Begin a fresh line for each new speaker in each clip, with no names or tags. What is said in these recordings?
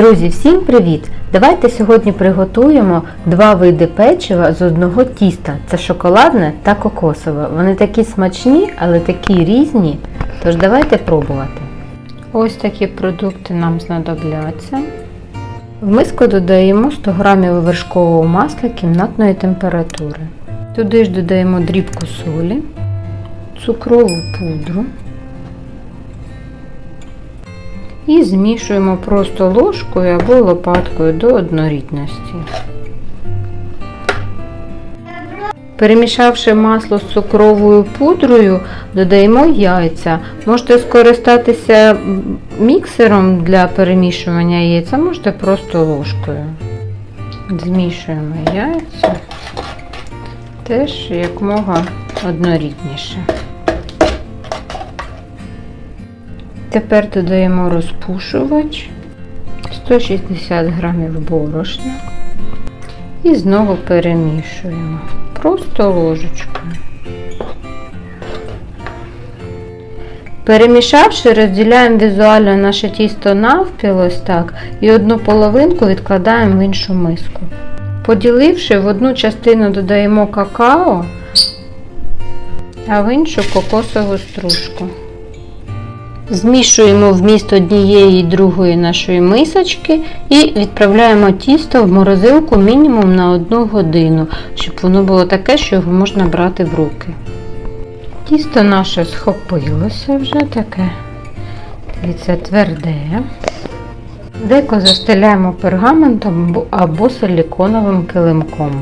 Друзі, всім привіт! Давайте сьогодні приготуємо два види печива з одного тіста. Це шоколадне та кокосове. Вони такі смачні, але такі різні. Тож давайте пробувати. Ось такі продукти нам знадобляться. В миску додаємо 100 г вершкового масла кімнатної температури. Туди ж додаємо дрібку солі, цукрову пудру. І змішуємо просто ложкою або лопаткою до однорідності. Перемішавши масло з цукровою пудрою, додаємо яйця. Можете скористатися міксером для перемішування яйця, можете просто ложкою. Змішуємо яйця теж якмога однорідніше. Тепер додаємо розпушувач 160 грамів борошна і знову перемішуємо просто ложечкою. Перемішавши, розділяємо візуально наше тісто навпіл ось так і одну половинку відкладаємо в іншу миску. Поділивши, в одну частину додаємо какао, а в іншу кокосову стружку. Змішуємо вміст однієї і другої нашої мисочки і відправляємо тісто в морозилку мінімум на 1 годину, щоб воно було таке, що його можна брати в руки. Тісто наше схопилося вже таке, дивіться, тверде. Деко застеляємо пергаментом або силіконовим килимком.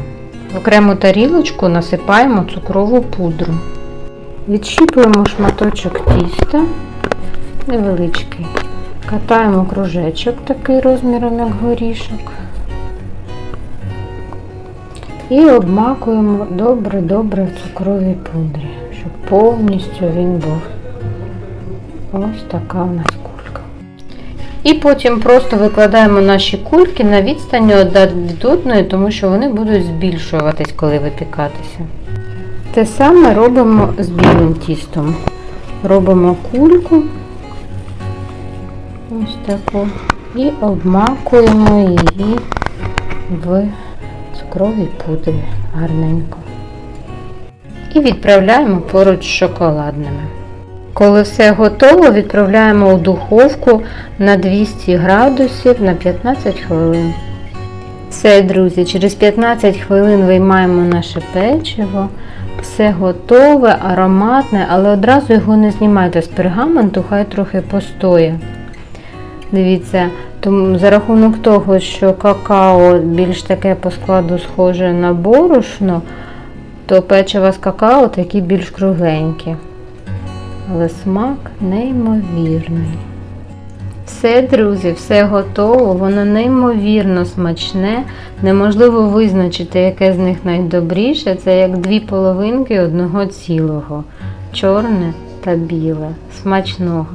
В окрему тарілочку насипаємо цукрову пудру. Відщіпуємо шматочок тіста невеличкий. Катаємо кружечок такий розміром, як горішок. І обмакуємо добре-добре в цукровій пудрі, щоб повністю він був ось така у нас кулька. І потім просто викладаємо наші кульки на відстані одна від одної, тому що вони будуть збільшуватись, коли випікатися. Те саме робимо з білим тістом. Робимо кульку ось таку і обмакуємо її в цукровій пудрі гарненько. І відправляємо поруч з шоколадними. Коли все готово, відправляємо у духовку на 200 градусів на 15 хвилин. Все, друзі, через 15 хвилин виймаємо наше печиво. Все готове, ароматне, але одразу його не знімайте з пергаменту, хай трохи постоє. Дивіться, тому за рахунок того, що какао більш таке по складу схоже на борошно, то печиво з какао такі більш кругленькі. Але смак неймовірний. Все, друзі, все готово, воно неймовірно смачне. Неможливо визначити, яке з них найдобріше. Це як дві половинки одного цілого. Чорне та біле. Смачного.